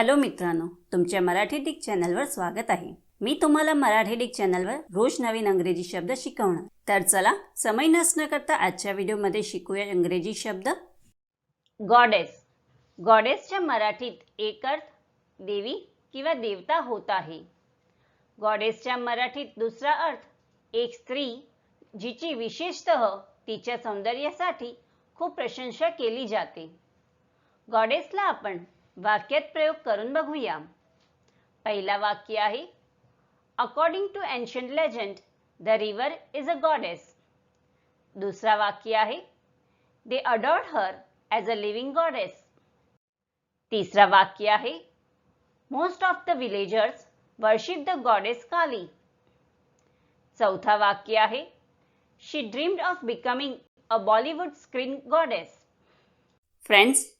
Hello मित्रांनो तुमच्या Marathi Dick चॅनलवर स्वागत आहे. मी तुम्हाला मराठी डिक चॅनलवर रोज नवीन अंग्रेजी शब्द शिकवणार. तर चला समय नसणं करता आजच्या व्हिडिओमध्ये शिकूया इंग्रजी शब्द. गॉडेस. गॉडेसच्या मराठीत एक अर्थ देवी किंवा देवता होत आहे. गॉडेसच्या मराठीत दुसरा अर्थ एक स्त्री जिची विशेषतः तिच्या सौंदर्यासाठी खूप प्रशंसा केली जाते. गॉडेसला आपण वाक्यात प्रयोग करून बघूया. पहिला वाक्य आहे according to ancient legend the river is a goddess दुसरा वाक्य आहे they adored her as a living goddess तिसरा वाक्य आहे most of the villagers worship the goddess Kali चौथा वाक्य आहे she dreamed of becoming a Bollywood screen goddess friends